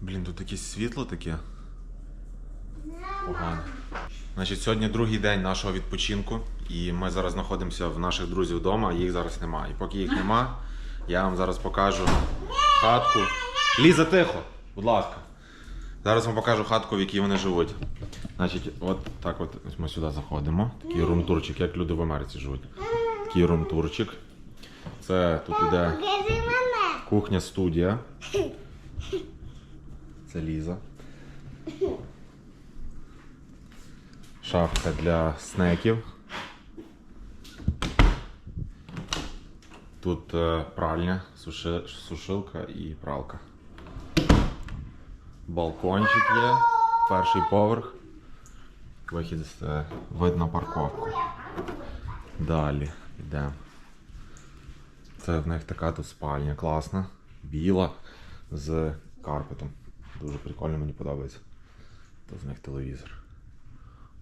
Блін, тут якесь світло таке. Погано. Значить, сьогодні другий день нашого відпочинку, і ми зараз знаходимося в наших друзів вдома, їх зараз немає. І поки їх нема, я вам зараз покажу хатку. Ліза, тихо, будь ласка. Зараз вам покажу хатку, в якій вони живуть. Значить, от так от ми сюди заходимо. Такий румтурчик, як люди в Америці живуть. Такий румтурчик. Це тут іде кухня студія. Це Ліза. Шафка для снеків. Тут е, пральня, суши, сушилка і пралка. Балкончик є, перший поверх. Вихід е, вид на парковку. Далі йдемо. Це в них така тут спальня класна, біла з карпетом. Дуже прикольно, мені подобається. Тут в них телевізор.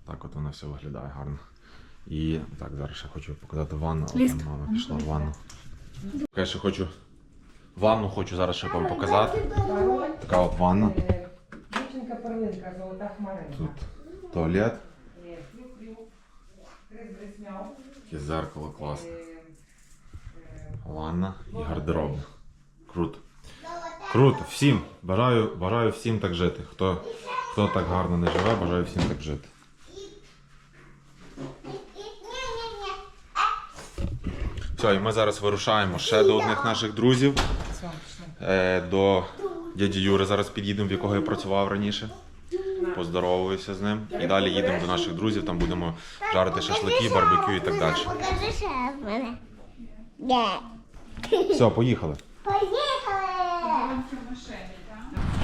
Так от воно все виглядає гарно. І так, зараз ще хочу показати ванну. але там Мама пішла в ванну. Я ще хочу. Ванну хочу зараз ще вам показати. Така от ванна. Е, Дівчинка перлинка, золота хмаринка. Тут туалет, таке зеркало класне. Е, е, Ванна і гардеробна. Круто. Круто. Всім. Бажаю, бажаю всім так жити. Хто, хто так гарно не живе, бажаю всім так жити. Все, і ми зараз вирушаємо ще до одних наших друзів. Е, до дяді Юри зараз під'їдемо, в якого я працював раніше. Поздоровуюся з ним. І далі їдемо до наших друзів, там будемо жарити шашлики, барбекю і так далі. Покажи ще мене. Все, поїхали. Поїхали!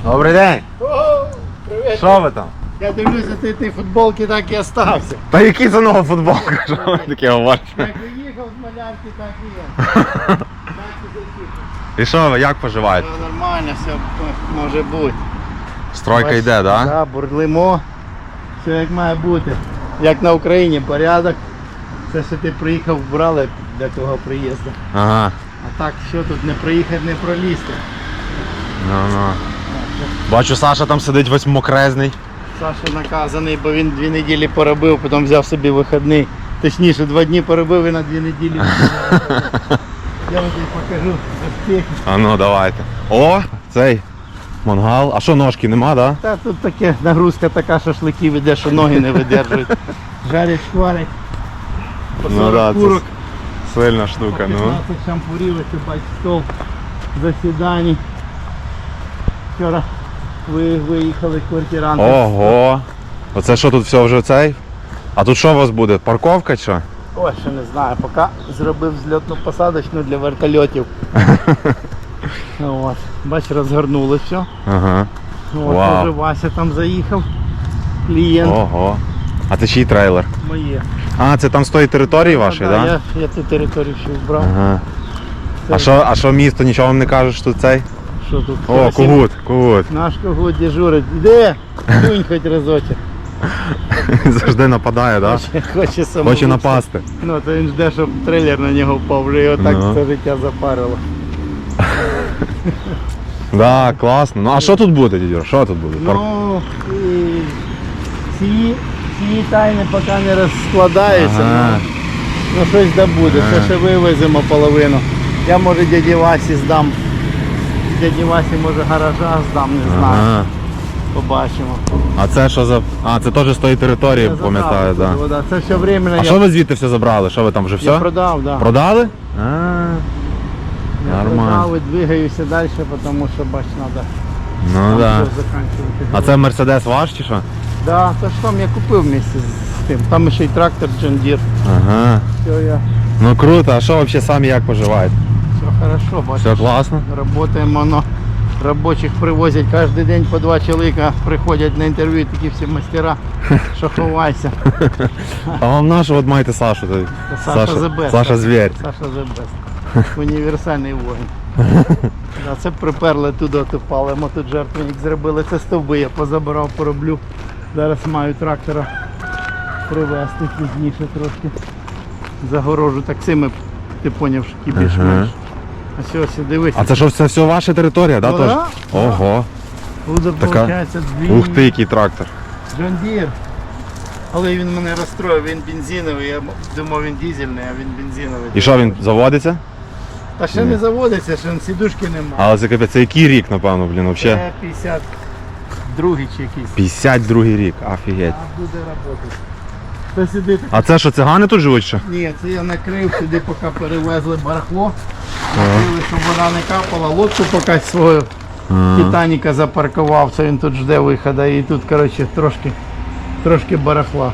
Добрий день! Привіт. Що ви там? Я дивлюся, ти ти футболки так і остався. Та який це нова футболка? Що ви таке говорите? Як виїхав з малярки, так і є. Так і закінчив. І що ви, як поживаєте? Ну, Нормально, все може бути. Стройка Бач, йде, так? Да, бурлимо. Все як має бути. Як на Україні порядок. Все, що ти приїхав, вбрали для того приїзду. Ага. А так, що тут не приїхати, не пролізти. Ну, ну. Бачу, Саша там сидить весь мокрезний. Саша наказаний, бо він дві неділі поробив, потім взяв собі вихідний. Точніше, два дні поробив і на дві неділі. Я вам покажу успіхи. А ну давайте. О, цей мангал. А що ножки нема, да? Та тут таке нагрузка така шашликів іде, що ноги не видержують. Жарять, шкварять. По 40 Ну да, це курок, сильна по штука, 15 ну. шампурів, ось бач, стол засідань. Вчора ви виїхали квартиранти. Ого. Оце що тут все вже цей? А тут що у вас буде? Парковка чи? Ой, ще не знаю, поки зробив зльотну посадочну для вертольотів. От. Бач, розгорнули все. Ага. От, Вау. вже Вася там заїхав. Клієнт Ого. А це чий трейлер? моє. А, це там з тої території вашої, так? Да? Я, я цю територію ще вбрав. Ага. А що, а що місто нічого вам не каже, що тут цей? Що тут? О, Красиво. когут, когут. Наш когут дежурить. Іде, дунь хоч разочок. Завжди нападає, так? Хоче, хоче самому. Хоче напасти. Ну, то він жде, щоб трейлер на нього впав, вже його так Ну. все життя запарило. Да, класно. Ну а що тут буде, дідьо? Що тут буде? Пар- Ну, і ці, ці тайни поки не розкладаються. Ага. Ну, ну щось да буде, Ага. це ще вивеземо половину. Я може дяді Васі здам. Дяді Васі може гаража здам, не знаю. Ага. Побачимо. А це що за. А, це теж з тої території, Я пам'ятаю, забрав так. воду. Це все временно А я, що ви звідти все забрали? Що ви там вже я все? продав, да. Продали? А, Я Нормально. продав і двигаюся далі, тому що бач, треба ну да. закінчувати. А це Мерседес ваш чи що? Да, то ж там я купив вместе з тим. Там ще й трактор John Deere. Ага. Все, я, Ну круто, а що взагалі самі як поживаєте? Все хорошо, бачиш. Все класно? Работаємо, воно робочих привозять кожен день по два чоловіка приходять на інтерв'ю, такі всі мастера, що ховайся. А вам нашу от маєте Сашу. то- Саша the best. Саша звір. Саша best. Універсальний воїн. Да, це приперли туди, то палимо, тут жертвенник зробили. Це стовби я позабирав, пороблю. Зараз маю трактора привезти пізніше трошки. Загорожу так цими, ти поняв, що більш-менш. А все, все, дивися. А це що, це все ваша територія, да, Ну да. Ого. Буде, Така- виходить, дві Ух ти, який трактор. John Deere. Але він мене розстроїв, він бензиновий, я думав він дизельний, а він бензиновий. І що він заводиться? Та ще не заводиться, ще сідушки немає. Але це капець, це який рік, напевно, блін, взагалі. Це 52 чи якийсь. 52 рік, офігеть. А буде працювати. Та сюди. А це що, цигани тут живуть ще? Ні, це я накрив сюди, поки перевезли барахло. Накрили, щоб вона не капала. Лодку поки свою Титаніка запаркував, це він тут жде виходу. І тут, коротше, трошки, трошки барахла.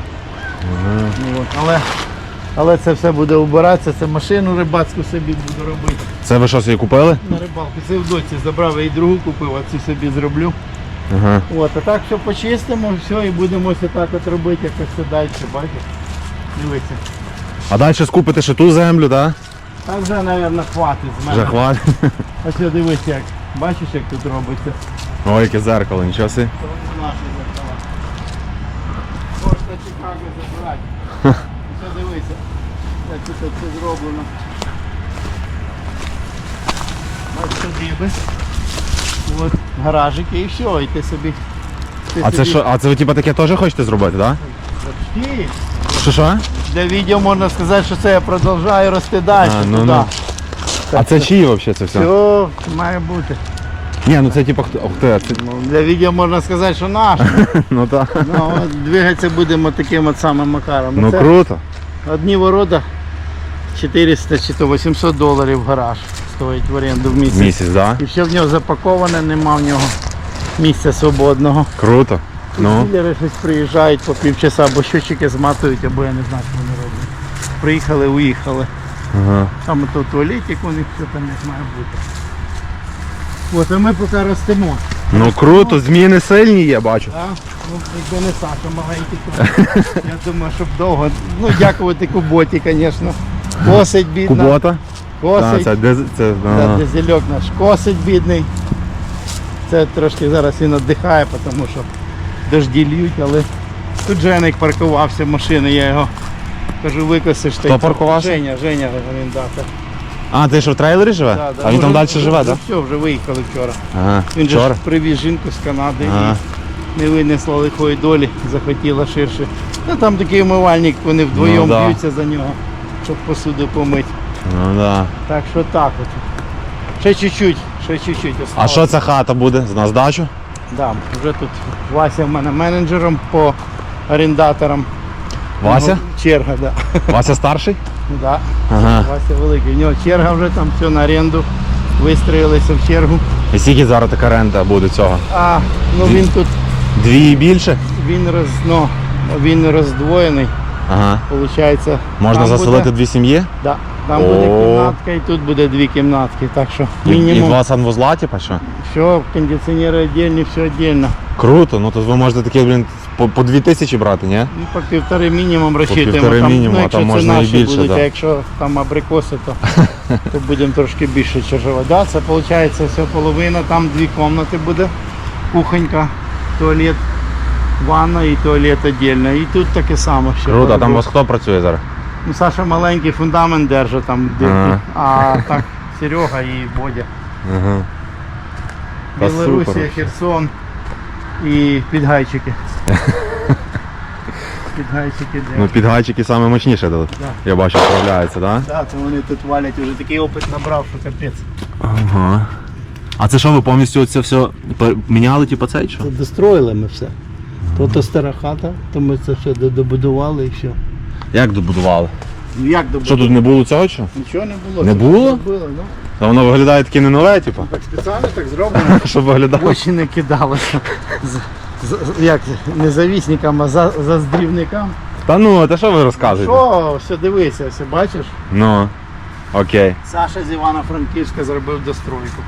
От. Але, але це все буде убиратися, це машину рибацьку собі буду робити. Це ви що собі купили? На рибалку. Це в доці забрав, я і другу купив, а цю собі зроблю. Ага. От, а так що почистимо, все, і будемо ось так от робити, якось це далі, бачиш? Дивіться. А далі скупите ще ту землю, так? Та вже, мабуть, хватить з мене. Вже хватить. Ось дивись, як. Бачиш, як тут робиться? Ой, яке зеркало, нічого си. То вони наші зеркала. Можна Чикаго забирати. Ось дивися, як тут це зроблено. Ось садиби. От гаражики і все, і ти собі. ти А це собі- що, а це ви типа таке теж хочете зробити, так? Почти. Що що? Для відео можна сказати, що це я продовжую рости далі. А, ну, туди. ну. А це чиї взагалі це все? Все має бути. Ні, ну це типа хто. Ух ти, це... Ну, Для відео можна сказати, що наш. Ну так. Ну, от двигатися будемо таким от самим макаром. Ну Це круто. Одні ворота 400 чи то 800 доларів гараж в оренду в місяць. Місяць, так? І все в нього запаковане, нема в нього місця свободного. Круто. Ну. Ділери щось приїжджають по півчаса, або щочики зматують, або я не знаю, що вони роблять. Приїхали, уїхали. Ага. Саме то туалетик у них все там як має бути. От, а ми поки ростемо. Ну круто, зміни сильні є, бачу. А? Ну, якби не Саша маленький, то я думаю, щоб довго. Ну, дякувати Куботі, звісно. Косить бідно. Кубота? Косить. це, де, це, Да, дизельок наш косить бідний. Це трошки зараз він віддихає, тому що дожді льють, але тут Женик паркувався машини, я його кажу, викосиш. та Хто паркувався? Женя, Женя орендатор. А, ти що в трейлері живе? Да, да. А він там далі живе, так? Все, вже виїхали вчора. Ага. Він же Вчора? ж привіз жінку з Канади Ага. і не винесла лихої долі, захотіла ширше. Ну там такий умивальник, вони вдвоєм Ну, да. б'ються за нього, щоб посуду помити. Ну да. Так що так от. Ще чуть-чуть, ще чуть-чуть. А що ця хата буде? На здачу? Да, вже тут Вася в мене менеджером по орендаторам. Вася? Ну, черга, да. Вася старший? да. Ага. Вася великий. У нього черга вже там все на оренду. Вистроїлися в чергу. І скільки зараз така рента буде цього? А ну він тут Дві і більше? він роз, ну, він роздвоєний. Ага. Получається, Можна заселити Буде, дві сім'ї? да, там буде О. кімнатка і тут буде дві кімнатки. Так що І, і мінімум два санвузла, типа що? все, кондиціонери віддільні, все віддільно. Круто, ну то ви можете такі, блін, по, по дві тисячі брати, ні? Ну, по півтори мінімум розчитуємо. півтори там, мінімум, ну, а там це можна і наші більше, будуть, да. а якщо там абрикоси, то, то будемо трошки більше чержувати. Да, це виходить все половина, там дві кімнати буде, кухонька, туалет, ванна і туалет віддільно. І тут таке саме. Ще Круто, а там у вас хто працює зараз? Ну, Саша маленький фундамент держить там Ага. а так Серега і Бодя. Ага. Та Білорусія. Херсон і підгайчики. підгайчики де. Ну підгайчики саме мощніше дали. Да. Я бачу, справляються, так? Да, то вони тут валять, вже такий опит набрав, що капець. Ага. А це що, ви повністю це все міняли, типу цей що? Достроїли ми все. То то стара хата, то ми це все до- добудували і все. Як добудували? Ну як добудували? Що тут не було цього що? Нічого не було. Не було? було ну. Та воно виглядає таке не нове, типу. Так спеціально так зроблено. Щоб виглядало. Очі не кидалося. З, з, як не завісникам, а за, заздрівникам. Та ну, та що ви розказуєте? Що, все дивися, все бачиш? Ну. Окей. Саша з Івано-Франківська зробив достройку.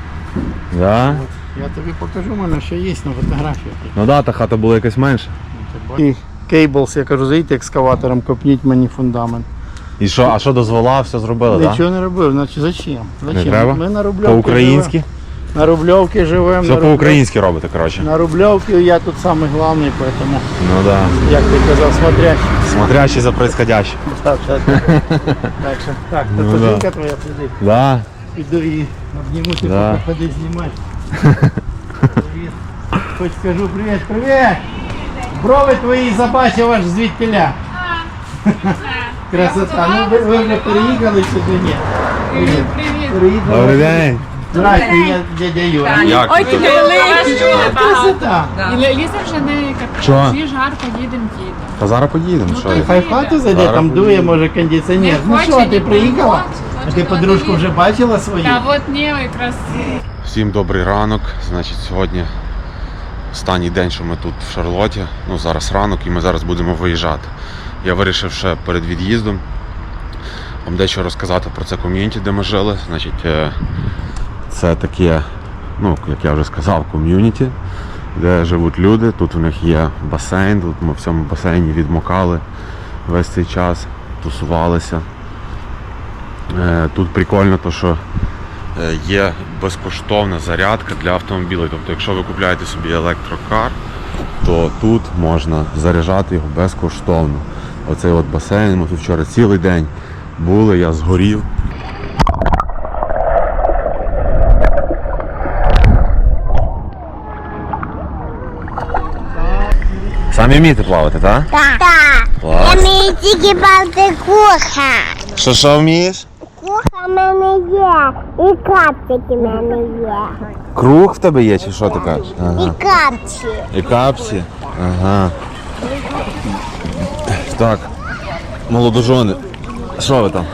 Да? От, я тобі покажу, в мене ще є на фотографіях. Ну да, та хата була якась менша. І кейблс, я кажу, заїдьте екскаватором, копніть мені фундамент. І що, а що дозвола, все зробили, так? Нічого не робив, значить зачем? зачем? треба? Ми на Рубльовці По-українськи? живемо. На Рубльовці живемо. Все на Рубльов- по-українськи робите, коротше. На Рубльовці я тут самий головний, поэтому, Ну да. як ти казав, смотрящий. Смотрящий за происходящим. Так, так, так. Так, що, так, то Ну, да. жінка твоя сидить. Да. Піду і обніму, ти Да. поки ходи знімати. Привіт. Хоч скажу привіт, привіт! Брови твої забачив аж звідтіля. Красота. Ну ви, ви вже переїхали сюди? Ні. Привіт. Переїхали. Добрий день. Здрасте, я дядя Юра. Як Ой, ти. Красота. І Ліза вже не Що? капітан. Всі жарко їдемо діти. Та зараз поїдемо, Ну, що? Хай в хату зайде, Зараз там дує, може кондиціонер. Не Ну хоче, що, ти приїхала? хоче, А ти подружку вже бачила свою? Та от ні, якраз Всім добрий ранок. Значить, сьогодні останній день, що ми тут в Шарлоті. Ну, зараз ранок і ми зараз будемо виїжджати. Я вирішив ще перед від'їздом вам дещо розказати про це ком'юніті, де ми жили. Значить, е, це таке, ну, як я вже сказав, ком'юніті, де живуть люди. Тут у них є басейн, тут ми в цьому басейні відмокали весь цей час, тусувалися. Е, Тут прикольно, то, що є безкоштовна зарядка для автомобілів. Тобто, якщо ви купуєте собі електрокар, то тут можна заряджати його безкоштовно. Оцей от басейн, ми тут вчора цілий день були, я згорів. Самі вмієте плавати, так? Так. Я мені тільки балти куха. Що що вмієш? В мене є. І капчики в мене є. Круг в тебе є, чи що ти кажеш? Ага. І капці. І капці. Ага. Так. Молодожони. Що ви там?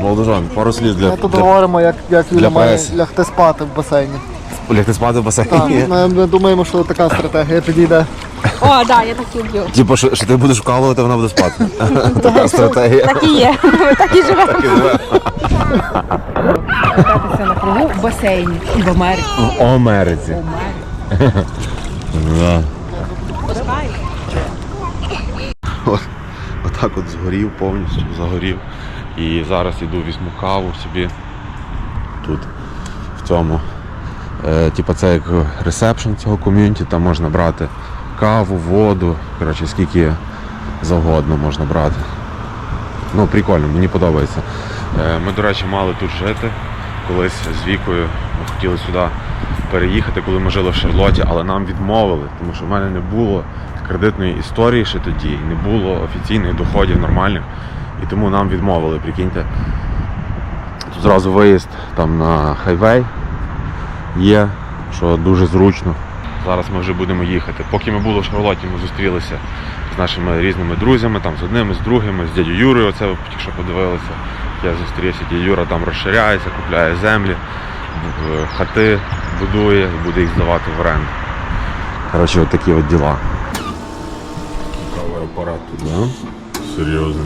Молодожони, пару слів для, Ми тут для... говоримо, як, як для він має ПС. лягти спати в басейні. Лягти спати в Так, басейні. ми, ми думаємо, що така стратегія підійде. О, так, да, я так люблю. Типу, що, що ти будеш вкалувати, вона буде спати. Така стратегія. Так і є. Так і живемо. Так і живе. Кататися на кругу в басейні і в Америці. В Америці. Да. От, отак от згорів повністю, загорів. І зараз іду візьму каву собі тут, в цьому. Типа це як ресепшн цього ком'юніті, там можна брати каву, воду, коротше, скільки завгодно можна брати. Ну, прикольно, мені подобається. Е, Ми, до речі, мали тут жити колись з вікою. Ми хотіли сюди переїхати, коли ми жили в Шарлоті, але нам відмовили, тому що в мене не було кредитної історії ще тоді, не було офіційних доходів нормальних. І тому нам відмовили, прикиньте. Тут зразу виїзд там на хайвей є, що дуже зручно. Зараз ми вже будемо їхати. Поки ми були в Шарлоті, ми зустрілися з нашими різними друзями, там з одним, з другими, з дядю Юрою, оце ви тільки що подивилися. Я зустрівся, дядя Юра там розширяється, купляє землі, хати будує і буде їх здавати в оренду. Коротше, от такі от діла. Цікавий апарат тут, да? Серйозно.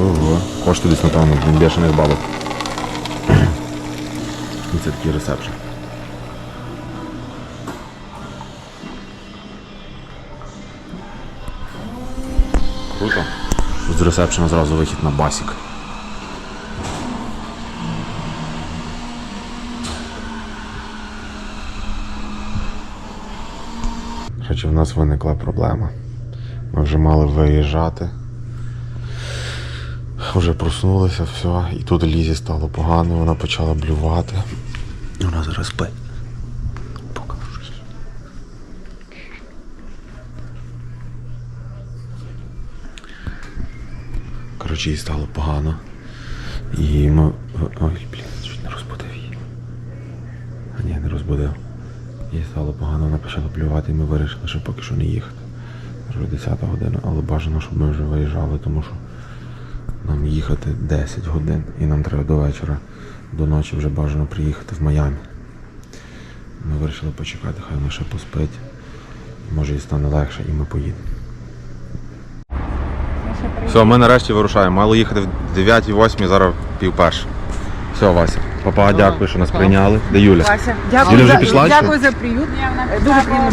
Ого. Коштує десь, напевно, бешених бабок. І це такий ресепшн. Круто. З ресепшена зразу вихід на басік. Коротше, в нас виникла проблема. Ми вже мали виїжджати. Вже проснулися, все, і тут Лізі стало погано, вона почала блювати. Вона зараз спить. Покажу. щось. Коротше, їй стало погано. І ми. Ой, блін, чуть не розбудив її. А ні, не розбудив. Їй стало погано, вона почала блювати, і ми вирішили, що поки що не їхати. Вже 10 година, але бажано, щоб ми вже виїжджали, тому що нам їхати 10 годин і нам треба до вечора, до ночі вже бажано приїхати в Майамі. Ми вирішили почекати, хай вона ще поспить. Може їй стане легше і ми поїдемо. Все, ми нарешті вирушаємо. Мали їхати в 9-8, зараз пів перша. Все, Вася. Папа, дякую, що нас прийняли. Де Юля? Вася, Юля дякую, вже за, пішла, чи? дякую за приют. Дуже приємно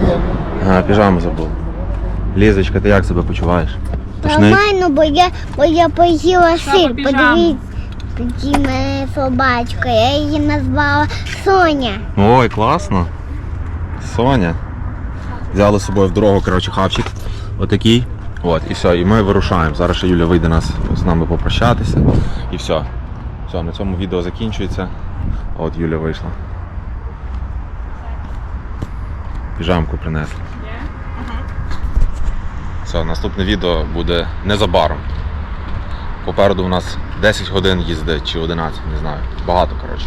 було. А, піжаму забув. Лізочка, ти як себе почуваєш? Нормально, бо я, бо я поїла сир. Подивіться, тоді мене собачка. Я її назвала Соня. Ой, класно. Соня. Взяли з собою в дорогу, коротше, хавчик. Отакий. От, і все, і ми вирушаємо. Зараз ще Юля вийде нас з нами попрощатися. І все. Все, на цьому відео закінчується. От Юля вийшла. Піжамку принесли. Все, наступне відео буде незабаром. Попереду у нас 10 годин їзди чи 11, не знаю. Багато, коротше.